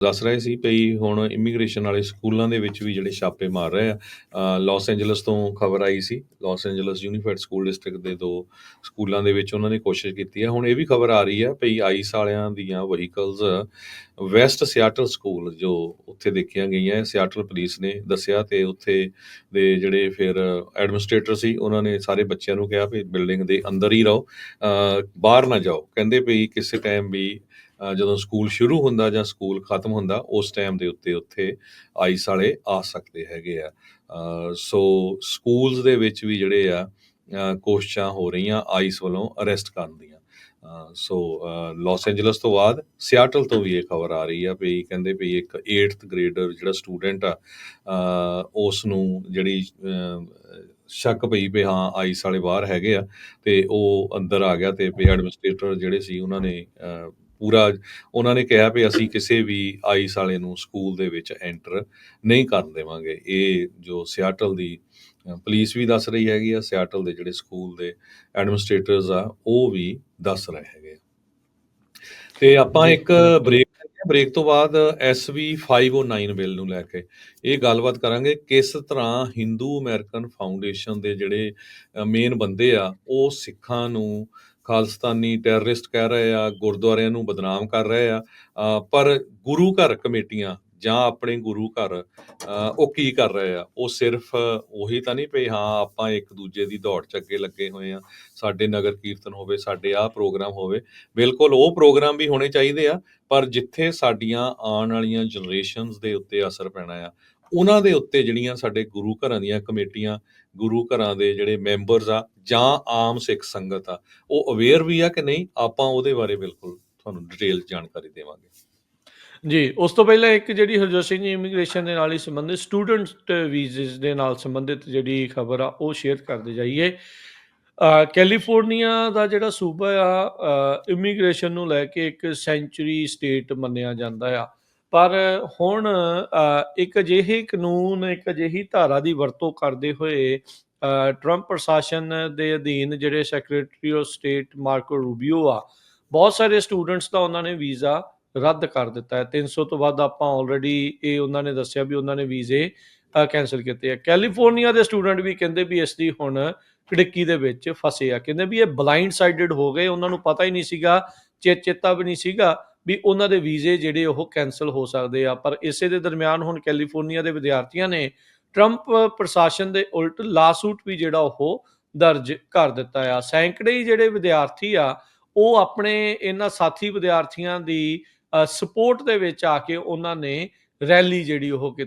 ਦੱਸ ਰਹੇ ਸੀ ਭਈ ਹੁਣ ਇਮੀਗ੍ਰੇਸ਼ਨ ਵਾਲੇ ਸਕੂਲਾਂ ਦੇ ਵਿੱਚ ਵੀ ਜਿਹੜੇ ਛਾਪੇ ਮਾਰ ਰਹੇ ਆ ਅ, ਲਾਸ ਐਂਜਲਸ ਤੋਂ ਖਬਰ ਆਈ ਸੀ Los Angeles unified school district ਦੇ ਦੋ ਸਕੂਲਾਂ ਦੇ ਵਿੱਚ ਉਹਨਾਂ ਨੇ ਕੋਸ਼ਿਸ਼ ਕੀਤੀ ਹੈ ਹੁਣ ਇਹ ਵੀ ਖਬਰ ਆ ਰਹੀ ਹੈ ਭਈ ਆਈਸ ਵਾਲਿਆਂ ਦੀਆਂ ਵਹੀਕਲਸ ਵੈਸਟ ਸਿਆਟਲ ਸਕੂਲ ਜੋ ਉੱਥੇ ਦੇਖੀਆਂ ਗਈਆਂ ਸਿਆਟਲ ਪੁਲਿਸ ਨੇ ਦੱਸਿਆ ਤੇ ਉੱਥੇ ਦੇ ਜਿਹੜੇ ਫਿਰ ਐਡਮਿਨਿਸਟ੍ਰੇਟਰ ਸੀ ਉਹਨਾਂ ਨੇ ਸਾਰੇ ਬੱਚਿਆਂ ਨੂੰ ਕਿਹਾ ਵੀ ਬਿਲਡਿੰਗ ਦੇ ਅੰਦਰ ਹੀ ਰਹੋ ਬਾਹਰ ਨਾ ਜਾਓ। ਕਹਿੰਦੇ ਭਈ ਕਿਸੇ ਟਾਈਮ ਵੀ ਜਦੋਂ ਸਕੂਲ ਸ਼ੁਰੂ ਹੁੰਦਾ ਜਾਂ ਸਕੂਲ ਖਤਮ ਹੁੰਦਾ ਉਸ ਟਾਈਮ ਦੇ ਉੱਤੇ ਉੱਥੇ ਆਈਸ ਵਾਲੇ ਆ ਸਕਦੇ ਹੈਗੇ ਆ। ਸੋ ਸਕੂਲਸ ਦੇ ਵਿੱਚ ਵੀ ਜਿਹੜੇ ਆ ਕੋਸ਼ਿਸ਼ਾਂ ਹੋ ਰਹੀਆਂ ਆਈਸ ਵੱਲੋਂ ਅਰੈਸਟ ਕਰਨ ਦੀਆਂ। ਸੋ ਅ, ਲਾਸ ਐਂਜਲਸ ਤੋਂ ਬਾਅਦ ਸਿਆਟਲ ਤੋਂ ਵੀ ਇਹ ਖਬਰ ਆ ਰਹੀ ਆ ਵੀ ਕਹਿੰਦੇ ਵੀ ਇੱਕ 8th ਗ੍ਰੇਡਰ ਜਿਹੜਾ ਸਟੂਡੈਂਟ ਆ ਉਸ ਨੂੰ ਜਿਹੜੀ ਸ਼ੱਕ ਪਈ ਵੀ ਹਾਂ ਆਈਸ ਵਾਲੇ ਬਾਹਰ ਹੈਗੇ ਆ ਤੇ ਉਹ ਅੰਦਰ ਆ ਗਿਆ ਤੇ ਵੀ ਐਡਮਿਨਿਸਟ੍ਰੇਟਰ ਜਿਹੜੇ ਸੀ ਉਹਨਾਂ ਨੇ ਪੂਰਾ ਉਹਨਾਂ ਨੇ ਕਿਹਾ ਵੀ ਅਸੀਂ ਕਿਸੇ ਵੀ ਆਈਸ ਵਾਲੇ ਨੂੰ ਸਕੂਲ ਦੇ ਵਿੱਚ ਐਂਟਰ ਨਹੀਂ ਕਰਨ ਦੇਵਾਂਗੇ ਇਹ ਜੋ ਸਿਆਟਲ ਦੀ ਪੁਲਿਸ ਵੀ ਦੱਸ ਰਹੀ ਹੈਗੀ ਆ ਸਿਆਟਲ ਦੇ ਜਿਹੜੇ ਸਕੂਲ ਦੇ ਐਡਮਿਨਿਸਟ੍ਰੇਟਰਸ ਆ ਉਹ ਵੀ ਦੱਸ ਰਹੇ ਹੈਗੇ। ਤੇ ਆਪਾਂ ਇੱਕ। ਬ੍ਰੇਕ ਬ੍ਰੇਕ ਤੋਂ ਬਾਅਦ ਐਸਵੀ 509 ਬਿੱਲ ਨੂੰ ਲੈ ਕੇ ਇਹ ਗੱਲਬਾਤ ਕਰਾਂਗੇ ਕਿਸ ਤਰ੍ਹਾਂ ਹਿੰਦੂ ਅਮਰੀਕਨ ਫਾਊਂਡੇਸ਼ਨ ਦੇ ਜਿਹੜੇ ਮੇਨ ਬੰਦੇ ਆ ਉਹ ਸਿੱਖਾਂ ਨੂੰ ਖਾਲਸਤਾਨੀ ਟੈਰਰਿਸਟ ਕਹਿ ਰਹੇ ਆ, ਗੁਰਦੁਆਰਿਆਂ ਨੂੰ ਬਦਨਾਮ ਕਰ ਰਹੇ ਆ। ਪਰ ਗੁਰੂ ਘਰ ਕਮੇਟੀਆਂ ਜਾਂ ਆਪਣੇ ਗੁਰੂ ਘਰ ਉਹ ਕੀ ਕਰ ਰਹੇ ਆ? ਉਹ ਸਿਰਫ ਉਹੀ ਤਾਂ ਨਹੀਂ ਪਈ ਹਾਂ, ਆਪਾਂ ਇੱਕ ਦੂਜੇ ਦੀ ਦੌੜ ਚ ਅੱਗੇ ਲੱਗੇ ਹੋਏ ਆ। ਸਾਡੇ ਨਗਰ ਕੀਰਤਨ ਹੋਵੇ, ਸਾਡੇ ਆਹ ਪ੍ਰੋਗਰਾਮ ਹੋਵੇ, ਬਿਲਕੁਲ ਉਹ ਪ੍ਰੋਗਰਾਮ ਵੀ ਹੋਣੇ ਚਾਹੀਦੇ ਆ, ਪਰ ਜਿੱਥੇ ਸਾਡੀਆਂ ਆਉਣ ਵਾਲੀਆਂ ਜਨਰੇਸ਼ਨਸ ਦੇ ਉੱਤੇ ਅਸਰ ਪੈਣਾ ਆ ਉਹਨਾਂ ਦੇ ਉੱਤੇ ਜਿਹੜੀਆਂ ਸਾਡੇ ਗੁਰੂ ਘਰਾਂ ਦੀਆਂ ਕਮੇਟੀਆਂ, ਗੁਰੂ ਘਰਾਂ ਦੇ ਜਿਹੜੇ ਮੈਂਬਰਸ ਆ ਜਾਂ ਆਮ ਸਿੱਖ ਸੰਗਤ ਆ, ਉਹ ਅਵੇਅਰ ਵੀ ਆ ਕਿ ਨਹੀਂ, ਆਪਾਂ ਉਹਦੇ ਬਾਰੇ ਬਿਲਕੁਲ ਤੁਹਾਨੂੰ ਡਿਟੇਲ ਜਾਣਕਾਰੀ ਦੇਵਾਂਗੇ। ਜੀ, ਉਸ ਤੋਂ ਪਹਿਲਾਂ ਇੱਕ ਜਿਹੜੀ ਹਰਜੋਤ ਸਿੰਘ ਜੀ ਇਮੀਗ੍ਰੇਸ਼ਨ ਦੇ ਨਾਲ ਹੀ ਸੰਬੰਧਿਤ ਸਟੂਡੈਂਟ ਵੀਜ਼ਸ ਦੇ ਨਾਲ ਸੰਬੰਧਿਤ ਜਿਹੜੀ ਖਬਰ ਆ, ਉਹ ਸ਼ੇਅਰ ਕਰਦੇ ਜਾਈਏ। ਕੈਲੀਫੋਰਨੀਆ ਦਾ ਜਿਹੜਾ ਸੂਬਾ ਆ ਇਮੀਗ੍ਰੇਸ਼ਨ ਨੂੰ ਲੈ ਕੇ ਇੱਕ ਸੈਂਚੁਰੀ ਸਟੇਟ ਮੰਨਿਆ ਜਾਂਦਾ ਆ। ਪਰ ਹੁਣ ਇੱਕ ਅਜਿਹੇ ਕਾਨੂੰਨ, ਇੱਕ ਅਜਿਹੀ ਧਾਰਾ ਦੀ ਵਰਤੋਂ ਕਰਦੇ ਹੋਏ ਟਰੰਪ ਪ੍ਰਸ਼ਾਸਨ ਦੇ ਅਧੀਨ ਜਿਹੜੇ secretary of state Marco Rubio ਆ, ਬਹੁਤ ਸਾਰੇ ਸਟੂਡੈਂਟਸ ਦਾ ਉਹਨਾਂ ਨੇ ਵੀਜ਼ਾ ਰੱਦ ਕਰ ਦਿੱਤਾ ਹੈ। 300 ਤੋਂ ਵੱਧ ਆਪਾਂ ਆਲਰੇਡੀ ਇਹ ਉਹਨਾਂ ਨੇ ਦੱਸਿਆ ਵੀ ਉਹਨਾਂ ਨੇ ਵੀਜ਼ੇ ਕੈਨਸਲ ਕੀਤੇ ਆ। ਕੈਲੀਫੋਰਨੀਆ ਦੇ ਸਟੂਡੈਂਟ ਵੀ ਕਹਿੰਦੇ ਵੀ ਇਸ ਦੀ ਹੁਣ ਖਿੜਕੀ ਦੇ ਵਿੱਚ ਫਸੇ ਆ। ਕਹਿੰਦੇ ਵੀ ਇਹ ਬਲਾਈਂਡ ਸਾਈਡਡ ਹੋ ਗਏ, ਉਹਨਾਂ ਨੂੰ ਪਤਾ ਹੀ ਨਹੀਂ ਸੀਗਾ ਚੇ ਚੇਤਾ ਵੀ ਨਹੀਂ ਸੀਗਾ ਵੀ ਉਹਨਾਂ ਦੇ ਵੀਜ਼ੇ ਜਿਹੜੇ ਉਹ ਕੈਨਸਲ ਹੋ ਸਕਦੇ ਆ। ਪਰ ਇਸੇ ਦੇ ਦਰਮਿਆਨ ਹੁਣ ਕੈਲੀਫੋਰਨੀਆ ਦੇ ਵਿਦਿਆਰਥੀਆਂ ਨੇ ਟਰੰਪ ਪ੍ਰਸ਼ਾਸਨ ਦੇ ਉਲਟ ਲਾਸੂਟ ਵੀ ਜਿਹੜਾ ਉਹ ਦਰਜ ਕਰ ਦਿੱਤਾ ਆ। ਸੈਂਕੜੇ ਹੀ ਜਿਹੜੇ ਵਿਦਿਆਰਥੀ ਆ, ਉਹ ਆਪਣੇ ਇਹਨਾਂ ਸਾਥੀ ਵਿਦਿਆਰਥੀਆਂ ਦੀ ਸਪੋਰਟ ਦੇ ਵਿੱਚ ਆ ਕੇ ਉਹਨਾਂ ਨੇ ਰੈਲੀ ਜਿਹੜੀ ਉਹ ਕੀਤੀ